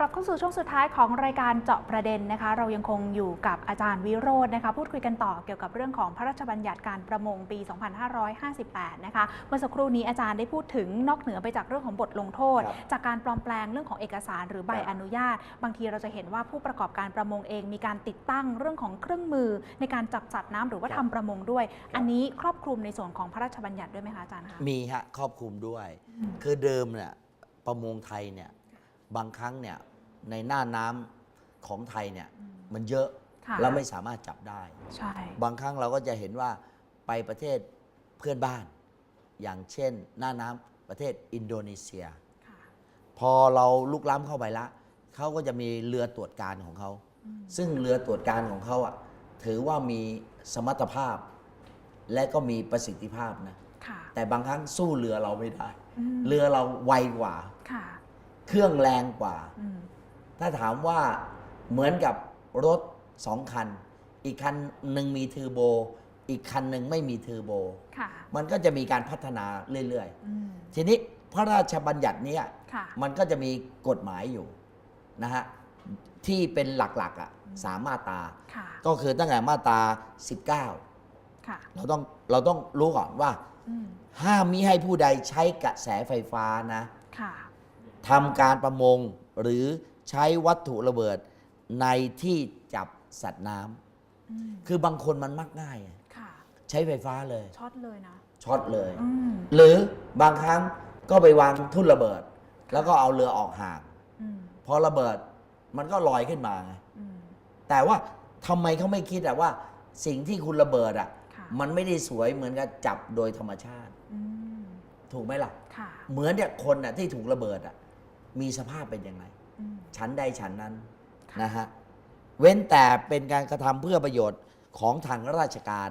กลับเข้าสู่ช่วงสุดท้ายของรายการเจาะประเด็นนะคะ เรายังคงอยู่กับอาจารย์วิโรจน์นะคะพูดคุยกันต่อเกี่ยวกับเรื่องของพระราชบัญญัติการประมงปี 2558 นะคะเมื่อสักครู่นี้อาจารย์ได้พูดถึงนอกเหนือไปจากเรื่องของบทลงโทษครับจากการปลอมแปลงเรื่องของเอกสารหรือใบครับอนุญาต บางทีเราจะเห็นว่าผู้ประกอบการประมงเอง มีการติดตั้งเรื่องของเครื่องมือในการจับสัตว์น้ำหรือว่าครับทำประมงด้วยครับอันนี้ครอบคลุมในส่วนของพระราชบัญญัติด้วยไหมคะอาจารย์คะมีฮะครอบคลุมด้วยอืมคือเดิมเนี่ยประมงไทยเนี่ย บางครั้งเนี่ยในหน้าน้ำของไทยเนี่ยมันเยอะค่ะแล้วไม่สามารถจับได้ ใช่ บางครั้งเราก็จะเห็นว่าไปประเทศเพื่อนบ้าน อย่างเช่น หน้าน้ำประเทศอินโดนีเซีย ค่ะ พอเราลุกล้ำเข้าไปละเขาก็จะมีเรือตรวจการของเขา อืม ซึ่งเรือตรวจการของเขาอะถือว่ามีสมรรถภาพ และก็มีประสิทธิภาพนะ ค่ะแต่บางครั้งสู้เรือเราไม่ได้ มเรือเราไวกว่า ค่ะ เครื่องแรงกว่าอืมถ้าถามว่าเหมือนกับรถสองคัน อีกคันหนึ่งมีเทอร์โบ อีกคันหนึ่งไม่มีเทอร์โบค่ะมันก็จะมีการพัฒนาเรื่อยอืมๆทีนี้พระราชบัญญัติเนี้ยค่ะมันก็จะมีกฎหมายอยู่นะฮะที่เป็นหลักๆอะสามมาตราค่ะก็คือตั้งแต่มาตรา19ค่ะเราต้องเราต้องรู้ก่อนว่าอืมห้ามมิให้ผู้ใดใช้กระแสไฟฟ้านะค่ะ ทำการประมงหรือใช้วัตถุระเบิดในที่จับสัตว์น้ำอืมคือบางคนมันมักง่ายอะค่ะใช้ไฟฟ้าเลย ช็อตเลยนะช็อตเลย อืมหรือบางครั้งก็ไปวางทุ่นระเบิด แล้วก็เอาเรือออกห่างอืมพอระเบิดมันก็ลอยขึ้นมาไงอืมแต่ว่าทำไมเขาไม่คิดอะว่าสิ่งที่คุณระเบิดอะค่ะมันไม่ได้สวยเหมือนกับจับโดยธรรมชาติ อืมถูกไหมล่ะ ค่ะ เหมือนเนี่ยคนอะที่ถูกระเบิดอะ มีสภาพเป็นยังไงอืมชั้นใดชั้นนั้นค่ะนะฮะเว้นแต่เป็นการกระทำเพื่อประโยชน์ของทางราชการ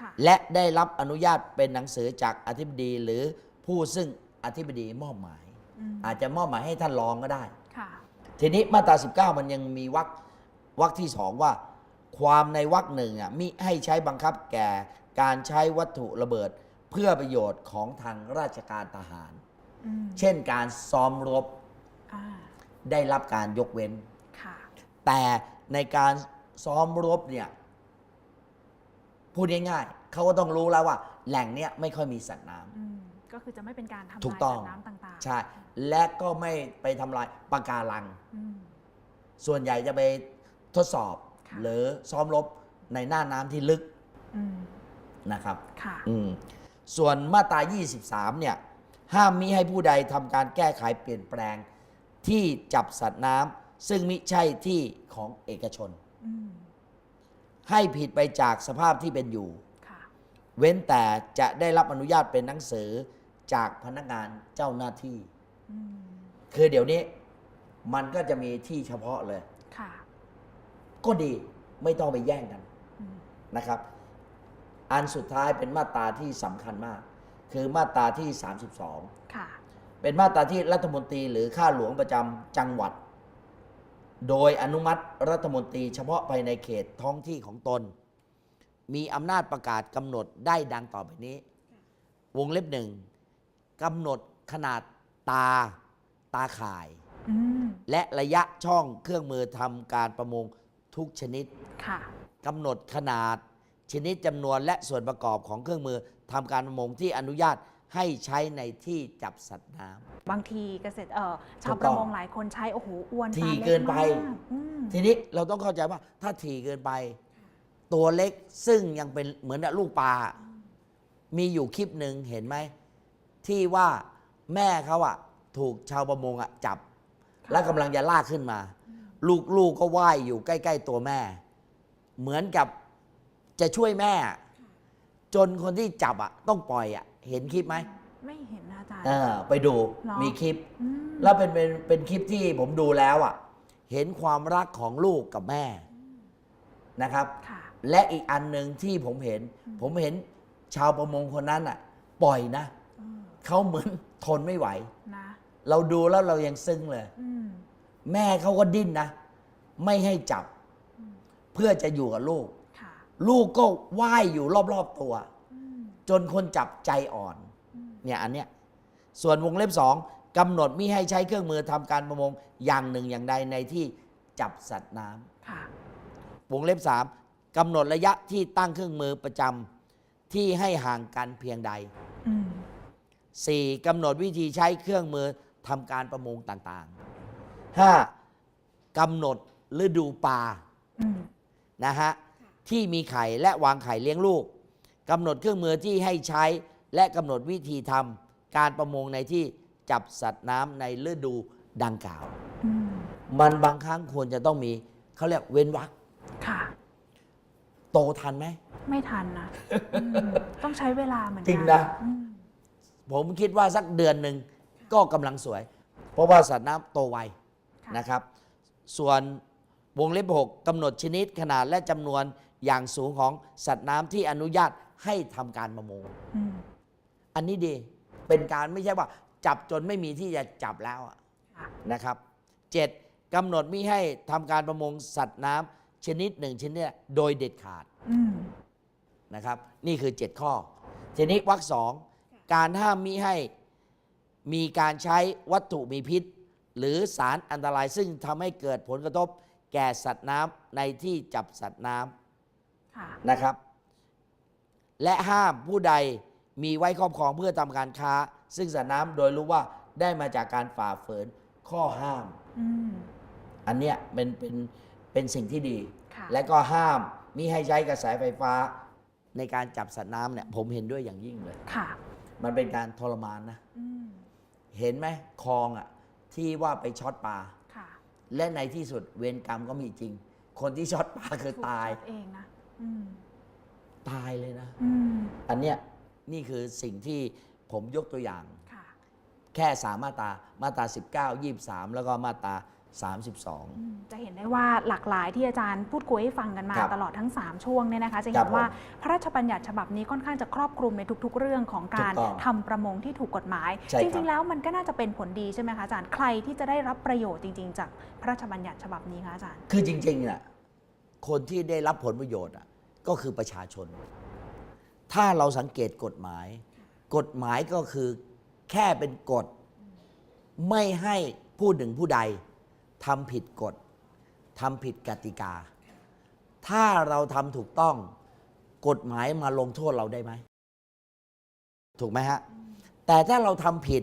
ค่ะและได้รับอนุญาตเป็นหนังสือจากอธิบดีหรือผู้ซึ่งอธิบดีมอบหมายอืมอาจจะมอบหมายให้ท่านรองก็ได้ค่ะทีนี้มาตรา 19 มันยังมีวรรควรรคที่สองว่า ความในวรรคหนึ่งอะมิให้ใช้บังคับแก่การใช้วัตถุระเบิดเพื่อประโยชน์ของทางราชการทหารอืมเช่นการซ้อมรบอ่า ได้รับการยกเว้นค่ะแต่ในการซ้อมรบเนี่ยพูดง่ายๆเขาก็ต้องรู้แล้วว่า แหล่งเนี้ยไม่ค่อยมีสัตว์น้ำอืมก็คือจะไม่เป็นการทำลายถูกต้องสัตว์น้ำต่างๆ ใช่ และก็ไม่ไปทำลายปะการังอืมส่วนใหญ่จะไปทดสอบค่ะหรือซ้อมรบในหน้าน้ำที่ลึกอืมนะครับค่ะอืมส่วนมาตรา 23 เนี่ย ห้ามมิให้ผู้ใดทำการแก้ไขเปลี่ยนแปลง ที่จับสัตว์น้ำซึ่งมิใช่ที่ของเอกชน อืมให้ผิดไปจากสภาพที่เป็นอยู่ ค่ะเว้นแต่จะได้รับอนุญาตเป็นหนังสือจากพนักงานเจ้าหน้าที่ อืมคือเดี๋ยวนี้ มันก็จะมีที่เฉพาะเลย ค่ะก็ดีไม่ต้องไปแย่งกันอืมนะครับ อันสุดท้ายเป็นมาตราที่สำคัญมาก คือมาตราที่32ค่ะ เป็นมาตราที่รัฐมนตรีหรือข้าหลวงประจำจังหวัด โดยอนุมัติรัฐมนตรีเฉพาะภายในเขตท้องที่ของตน มีอำนาจประกาศกำหนดได้ดังต่อไปนี้ วงเล็บหนึ่งกำหนดขนาดตาตาข่ายอืมและระยะช่องเครื่องมือทำการประมงทุกชนิดค่ะกำหนดขนาดชนิดจำนวนและส่วนประกอบของเครื่องมือทำการประมงที่อนุญาต ให้ใช้ในที่จับสัตว์น้ำ บางทีเกษตรเอ่อชาวถูกปต้ระอง มงหลายคนใช้โอ้โหอ้วนถี่ปลาล็เกินไป มากอืมทีนี้เราต้องเข้าใจว่าถ้าถี่เกินไป ตัวเล็กซึ่งยังเป็นเหมือนกับลูกปลา มีอยู่คลิปหนึ่งเห็นไหม ที่ว่าแม่เขาอะถูกชาวประมงอะจับ แล้วกำลังจะลากขึ้นมา ลูกๆก็ว่ายอยู่ใกล้ ๆ ตัวแม่ เหมือนกับจะช่วยแม่จนคนที่จับอะต้องปล่อยอะ เห็นคลิปไหมไม่เห็นนะอาจารย์ เออไปดูหรอ มีคลิป อืมแล้วเป็นเป็นเป็นคลิปที่ผมดูแล้วอะเห็นความรักของลูกกับแม่นะครับ ค่ะ และอีกอันหนึ่งที่ผมเห็น อืม ผมเห็นชาวประมงคนนั้นอะ ปล่อยนะเออเขาเหมือนทนไม่ไหว นะ เราดูแล้วเรายังซึ้งเลย อืมแม่เขาก็ดิ้นนะ ไม่ให้จับอืมเพื่อจะอยู่กับลูก ค่ะ ลูกก็ว่ายอยู่รอบๆตัวอืม จนคนจับใจอ่อนอืมเนี่ยอันเนี้ยส่วนวงเล็บสองกำหนดมิให้ใช้เครื่องมือทำการประมงอย่างหนึ่งอย่างใดในที่จับสัตว์น้ำค่ะวงเล็บ3กำหนดระยะที่ตั้งเครื่องมือประจำที่ให้ห่างกันเพียงใด อืม 4. กำหนดวิธีใช้เครื่องมือทำการประมงต่างๆ 5. กำหนดฤดูปลาอืม นะฮะที่มีไข่และวางไข่เลี้ยงลูก กำหนดเครื่องมือที่ให้ใช้ และกำหนดวิธีทำการประมงในที่จับสัตว์น้ำในฤดูดังกล่าวอืมมันบางครั้งควรจะต้องมีเขาเรียกเว้นวรรคค่ะ โตทันไหม ไม่ทันนะอืมต้องใช้เวลาเหมือนกัจริงนะ อืมผมคิดว่าสักเดือนหนึ่งก็กำลังสวย เพราะว่าสัตว์น้ำโตไวค่ะนะครับ ส่วนวงเล็บ 6กำหนดชนิดขนาดและจำนวนอย่างสูงของสัตว์น้ำที่อนุญาต ให้ทำการประมงอืมอันนี้ดีเป็นการไม่ใช่ว่า จับจนไม่มีที่จะจับแล้วอะค่ะนะครับ 7. กำหนดมิให้ทำการประมงสัตว์น้ำชนิดหนึ่งชนิดโดยเด็ดขาดอืมนะครับ นี่คือ7ข้อทีนี้วรรคสองการห้ามมิให้มีการใช้วัตถุมีพิษ หรือสารอันตรายซึ่งทำให้เกิดผลกระทบ แก่สัตว์น้ำในที่จับสัตว์น้ำค่ะนะครับ และห้ามผู้ใดมีไว้ครอบครองเพื่อทำการค้า ซึ่งสัตว์น้ำโดยรู้ว่าได้มาจากการฝ่าฝืนข้อห้าม อืม อันเนี้ยเป็นเป็นเป็นสิ่งที่ดี ค่ะ และก็ห้ามมิให้ใช้กระแสไฟฟ้าในการจับสัตว์น้ำเนี่ยผมเห็นด้วยอย่างยิ่งเลย ค่ะ มันเป็นการทรมานนะ อืม เห็นไหมคลองอะที่ว่าไปช็อตปลาค่ะและในที่สุดเวรกรรมก็มีจริง คนที่ช็อตปลาคือถูกตายช็อตเองนะ อืม ตายเลยนะ อืมอันเนี้ยนี่คือสิ่งที่ผมยกตัวอย่าง ค่ะ แค่สามมาตรามาตรา 19 23 แล้วก็มาตรา 32 อืมจะเห็นได้ว่าหลากหลายที่อาจารย์พูดคุยให้ฟังกันมาครับตลอดทั้ง 3 ช่วงเนี่ยนะคะ จะครัเห็บนว่าผมพระราชบัญญัติฉบับนี้ค่อนข้างจะครอบคลุมในทุก ๆ เรื่องของการถูกต้องทำประมงที่ถูกกฎหมาย ใช่ครับ จริง ๆ แล้วมันก็น่าจะเป็นผลดีใช่ไหมคะอาจารย์ใครที่จะได้รับประโยชน์จริง ๆ จากพระราชบัญญัติฉบับนี้คะอาจารย์ คือจริงๆน่ะคนที่ได้รับผลประโยชน์อะ ก็คือประชาชน ถ้าเราสังเกตกฎหมาย กฎหมายก็คือแค่เป็นกฎ ไม่ให้ผู้หนึ่งผู้ใดทำผิดกฎทำผิดกติกา ถ้าเราทำถูกต้อง กฎหมายมาลงโทษเราได้ไหม ถูกไหมฮะ แต่ถ้าเราทำผิด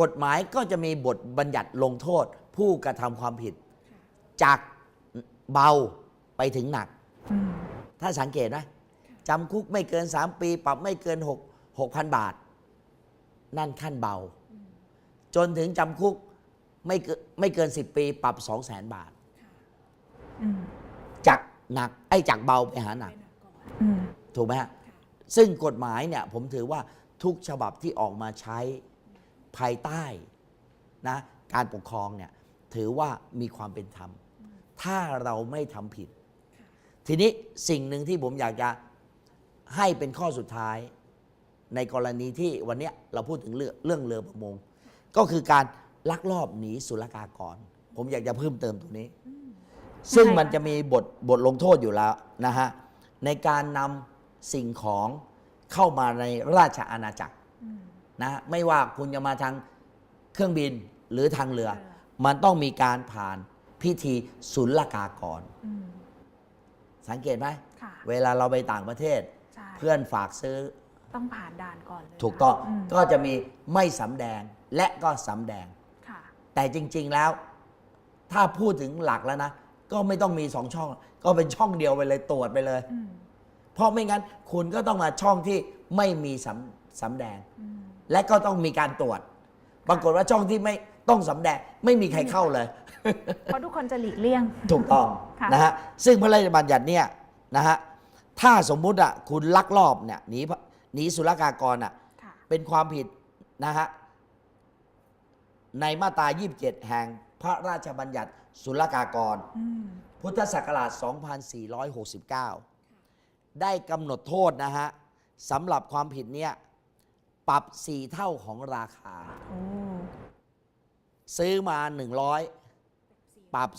กฎหมายก็จะมีบทบัญญัติลงโทษ ผู้กระทำความผิด จากเบาไปถึงหนัก ถ้าสังเกตนะจำคุกไม่เกิน 3 ปี ปรับไม่เกิน6 6,000 บาท นั่นขั้นเบา จนถึงจำคุกไม่เกินไม่เกิน 10 ปี ปรับ 2 0 0 0 0 0 บาทอืมจากหนักไอ้จากเบาไปหาหนักอืมถูกไหมฮะซึ่งกฎหมายเนี่ยผมถือว่าทุกฉบับที่ออกมาใช้ภายใต้นะการปกครองเนี่ยถือว่ามีความเป็นธรรม ถ้าเราไม่ทำผิด ทีนี้สิ่งหนึ่งที่ผมอยากจะให้เป็นข้อสุดท้าย ในกรณีที่วันนี้เราพูดถึงเรื่องเรื่องเรือประมง ก็คือการลักลอบหนีศุลกากร ผมอยากจะเพิ่มเติมตรงนี้ ซึ่งมันจะมีบทบทลงโทษอยู่แล้วนะฮะในการนำสิ่งของเข้ามาในราชอาณาจักรนะไม่ว่าคุณจะมาทางเครื่องบินหรือทางเรือ มันต้องมีการผ่านพิธีศุลกากร สังเกตไหม ค่ะเวลาเราไปต่างประเทศ ใช่เพื่อนฝากซื้อต้องผ่านด่านก่อนเลยถูกต้อง มก็จะมีไม่สำแดงและก็สำแดง ค่ะ แต่จริง ๆ แล้ว ถ้าพูดถึงหลักแล้วนะ ก็ไม่ต้องมีสองช่อง ก็เป็นช่องเดียวไปเลยตรวจไปเลย อืมเพราะไม่งั้นคุณก็ต้องมาช่องที่ไม่มีสำสำแดง อืมและก็ต้องมีการตรวจ ปรากฏว่าช่องที่ไม่ ต้องสำแดงไม่มีใครเข้าเลย เพราะทุกคนจะหลีกเลี่ยง ถูกต้องค่ะ นะฮะซึ่งพระราชบัญญัติเนี่ยนะฮะถ้าสมมุติอะคุณลักลอบเนี่ยหนีหนีศุลกากรอะค่ะ เป็นความผิดนะฮะในมาตรา 27 แห่งพระราชบัญญัติศุลกากร อืม พุทธศักราช 2469 ได้กำหนดโทษนะฮะสำหรับความผิดเนี่ยปรับ 4 เท่าของราคา โอ้ ซื้อมา 100 ปรับ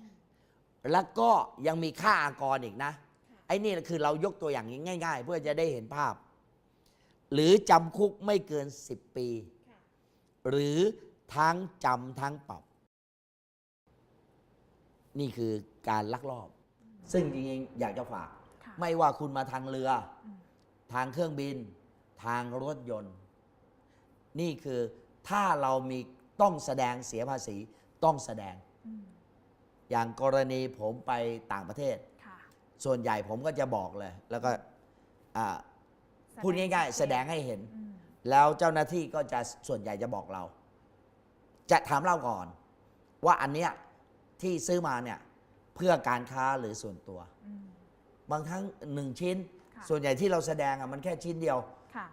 400 แล้วก็ยังมีค่าอากรอีกนะ ไอ้นี่คือเรายกตัวอย่างง่าย ๆ เพื่อจะได้เห็นภาพ หรือจำคุกไม่เกิน 10 ปี หรือทั้งจำทั้งปรับ นี่คือการลักลอบ ซึ่งจริงๆอยากจะฝากค่ะไม่ว่าคุณมาทางเรืออมทางเครื่องบิน ทางรถยนต์ นี่คือถ้าเรามี ต้องแสดงเสียภาษีต้องแสดง อืมอย่างกรณีผมไปต่างประเทศ ค่ะส่วนใหญ่ผมก็จะบอกเลย แล้วก็อ่าพูดง่าย ๆ แสดงให้เห็น อืมแล้วเจ้าหน้าที่ก็จะส่วนใหญ่จะบอกเรา จะถามเราก่อน ว่าอันเนี้ยที่ซื้อมาเนี่ยเพื่อการค้าหรือส่วนตัว อืม บางครั้งหนึ่งชิ้น ค่ะ ส่วนใหญ่ที่เราแสดงอะมันแค่ชิ้นเดียว ค่ะ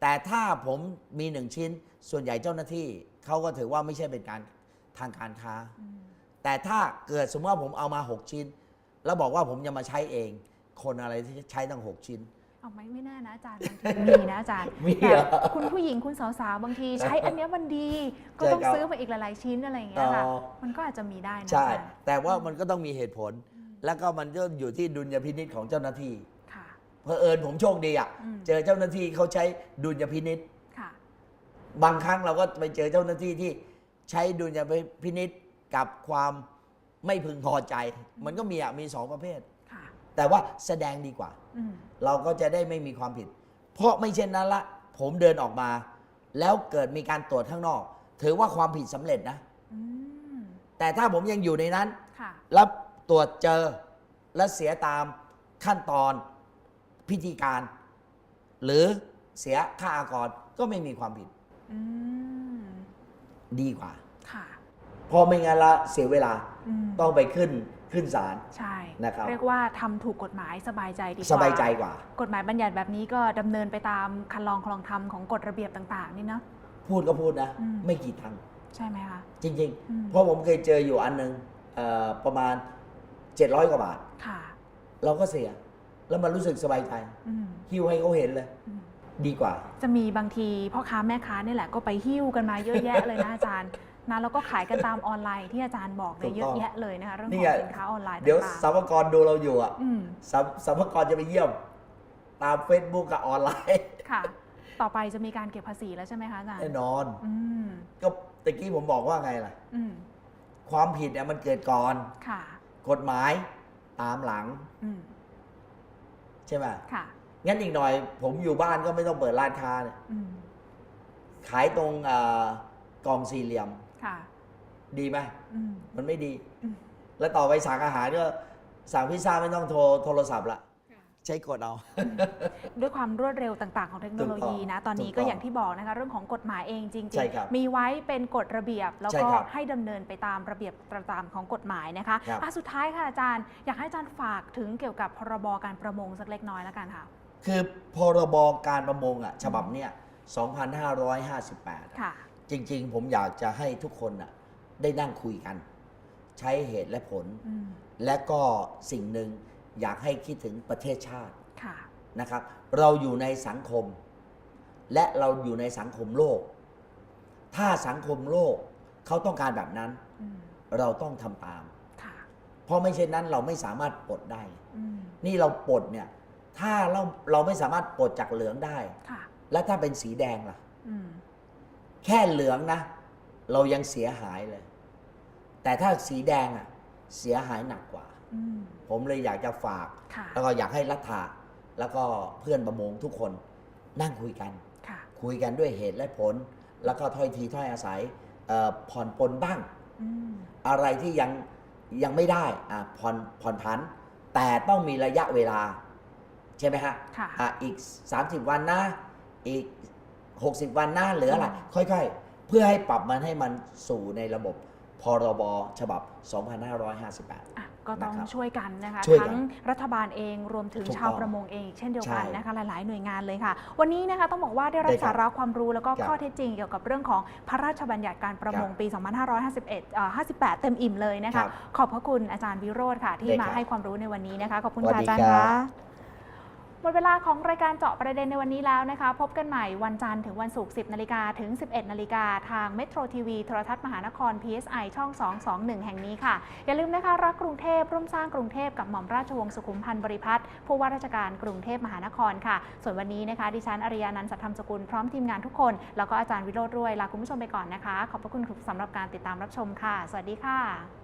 แต่ถ้าผมมีหนึ่งชิ้น ส่วนใหญ่เจ้าหน้าที่ เขาก็ถือว่าไม่ใช่เป็นการทางการค้าอืมแต่ถ้าเกิดสมมติว่าผมเอามา 6 ชิ้น แล้วบอกว่าผมจะมาใช้เอง คนอะไรที่ใช้ตั้ง 6 ชิ้น เอาไม่ไม่แน่นะอาจารย์บางทีมีนะอาจารย์มีแบเหรอบคุณผู้หญิงคุณสาวๆบางทีใช้อันเนี้ยมันดี ก็ต้องใช่ครับซื้อมาอีกหลายๆชิ้นอะไรอย่างเงี้ยค่ะอ๋อ มันก็อาจจะมีได้นะใช่อาจารย์แต่ว่ามันก็ต้องมีเหตุผลแล้วก็มันก็อยู่ที่ดุลยพินิษของเจ้าหน้าที่ค่ะ เพอเอิญผมโชคดีอะ อืม เจอเจ้าหน้าที่เขาใช้ดุลยพินิษค่ะ บางครั้งเราก็ไปเจอเจ้าหน้าที่ที่ใช้ดุลยพินิษกับความไม่พึงพอใจ มันก็มีอะมีสองประเภท ค่ะ แต่ว่าแสดงดีกว่า อืมเราก็จะได้ไม่มีความผิด เพราะไม่เช่นนั้นละ ผมเดินออกมา แล้วเกิดมีการตรวจข้างนอก ถือว่าความผิดสำเร็จนะ อืมแต่ถ้าผมยังอยู่ในนั้น ค่ะ แล้วตรวจเจอและเสียตามขั้นตอนพิธีการ หรือเสียค่าอากรก็ไม่มีความผิดอืม ดีกว่าค่ะเพราะไม่งั้นละเสียเวลาอืมต้องไปขึ้นขึ้นศาลใช่นะครับเรียกว่าทำถูกกฎหมายสบายใจดีกว่าสบายใจกว่า กฎหมายบัญญัติแบบนี้ก็ดำเนินไปตามคันลองคลองธรรมของกฎระเบียบต่าง ๆ นี่เนาะพูดก็พูดนะอืมไม่กี่ตังค์ใช่ไหมคะจริงอืมๆเพราะผมเคยเจออยู่อันหนึ่งเอ่อประมาณ 700 กว่าบาท ค่ะ เราก็เสีย แล้วมันรู้สึกสบายใจอืมฮิวให้เขาเห็นเลยอืม ดีกว่า จะมีบางทีพ่อค้าแม่ค้านี่แหละก็ไปหิ้วกันมาเยอะแยะเลยนะอาจารย์นะแล้วก็ขายกันตามออนไลน์ที่อาจารย์บอกเนี่ยถูเยกต้อะอง แยะเลยนะคะเรื่องนี่ขอไงงสินค้าออนไลน์เดี๋ยวต่างสัมภากรดูเราอยู่อะๆอืมสัมสัมภากรจะไปเยี่ยม ตาม Facebook กับออนไลน์ค่ะ ต่อไปจะมีการเก็บภาษีแล้วใช่ไหมคะอาจารย์แน่นอน อืมก็ตะกี้ผมบอกว่าไงล่ะ อืมความผิดเนี่ยมันเกิดก่อน ค่ะ กฎหมายตามหลังอืมใช่ไหมค่ะ งั้นอีกหน่อย ผมอยู่บ้านก็ไม่ต้องเปิดร้านค้าเนี่ยอืมขายตรงเอ่อกล่องสี่เหลี่ยมค่ะดีไหมอืมมันไม่ดี อืมแล้วต่อไปสั่งอาหารก็สั่งพิซซ่าไม่ต้องโทรโทรศัพท์ละใช้กดเอา ด้วยความรวดเร็วต่าง ๆ ของเทคโนโลยีนะตอนนี้ถูกต้ก็องอย่างที่บอกนะคะเรื่องของกฎหมายเองจริงใช่ครับๆมีไว้เป็นกฎระเบียบ แล้วใช่ก็ครับให้ดำเนินไปตามระเบียบตามของกฎหมายนะคะครับ อะสุดท้ายค่ะอาจารย์ อยากให้อาจารย์ฝากถึงเกี่ยวกับพรบการประมงสักเล็กน้อยแล้วกันค่ะ คือพรบการประมงอะฉบับเนี้ย2558 ค่ะ จริง ๆ ผมอยากจะให้ทุกคนน่ะได้นั่งคุยกัน ใช้เหตุและผล อืมและก็สิ่งหนึ่งอยากให้คิดถึงประเทศชาติ ค่ะ นะครับ เราอยู่ในสังคม และเราอยู่ในสังคมโลก ถ้าสังคมโลกเขาต้องการแบบนั้น อืมเราต้องทำตาม ค่ะ เพราะไม่เช่นนั้นเราไม่สามารถปลดได้ อืมนี่เราปลดเนี่ย ถ้าเราเราไม่สามารถปลดจากเหลืองได้ ค่ะ และถ้าเป็นสีแดงล่ะ อืม แค่เหลืองนะ เรายังเสียหายเลย แต่ถ้าสีแดงอะ เสียหายหนักกว่า อืม ผมเลยอยากจะฝาก ค่ะ แล้วก็อยากให้รัฐาแล้วก็เพื่อนประมงทุกคนนั่งคุยกัน ค่ะ คุยกันด้วยเหตุและผล แล้วก็ถ้อยทีถ้อยอาศัยเอ่อผ่อนปลนบ้าง อืม อะไรที่ยังยังไม่ได้อะผ่อนผ่อนผัน แต่ต้องมีระยะเวลา ใช่ไหมฮะค่ะ อะอีก 30 วันนะ อีก 60 วันนะหรืออะไรอืมค่อยๆ เพื่อให้ปรับมันให้มันสู่ในระบบพรบฉบับ 2558 อะก็ต้องนะครับช่วยกันนะคะช่วยกันทั้งรัฐบาลเองรวมถึงถูกชาวต้องประมงเองอีกเช่นเดียวกันใช่นะคะหลายๆหน่วยงานเลยค่ะ วันนี้นะคะต้องบอกว่าได้รับได้ครับสาระความรู้แล้วก็ครับข้อเท็จจริงเกี่ยวกับเรื่องของพระราชบัญญัติการประมงครับปี 2551เอ่อ58 เต็มอิ่มเลยนะครัคะบขอบพระคุณอาจารย์วิโรธค่ะ ที่ได้มาครับให้ความรู้ในวันนี้นะคะขอบคุณสวัสค่ะดีอาจารย์ครัคะ บ หมดเวลาของรายการเจาะประเด็นในวันนี้แล้วนะคะ พบกันใหม่วันจันทร์ถึงวันศุกร์ 10 นาฬิกาถึง 11 นาฬิกาทางเมโทรทีวีโทรทัศน์มหานคร PSI ช่อง 221 แห่งนี้ค่ะ อย่าลืมนะคะ รักกรุงเทพร่วมสร้างกรุงเทพกับหม่อมราชวงศ์สุขุมพันธ์บริพัตรผู้ว่าราชการกรุงเทพมหานครค่ะ ส่วนวันนี้นะคะ ดิฉันอริยานันท์สัทธรรมสกุลพร้อมทีมงานทุกคน แล้วก็อาจารย์วิโรธด้วยลาคุณผู้ชมไปก่อนนะคะ ขอบพระคุณสำหรับการติดตามรับชมค่ะ สวัสดีค่ะ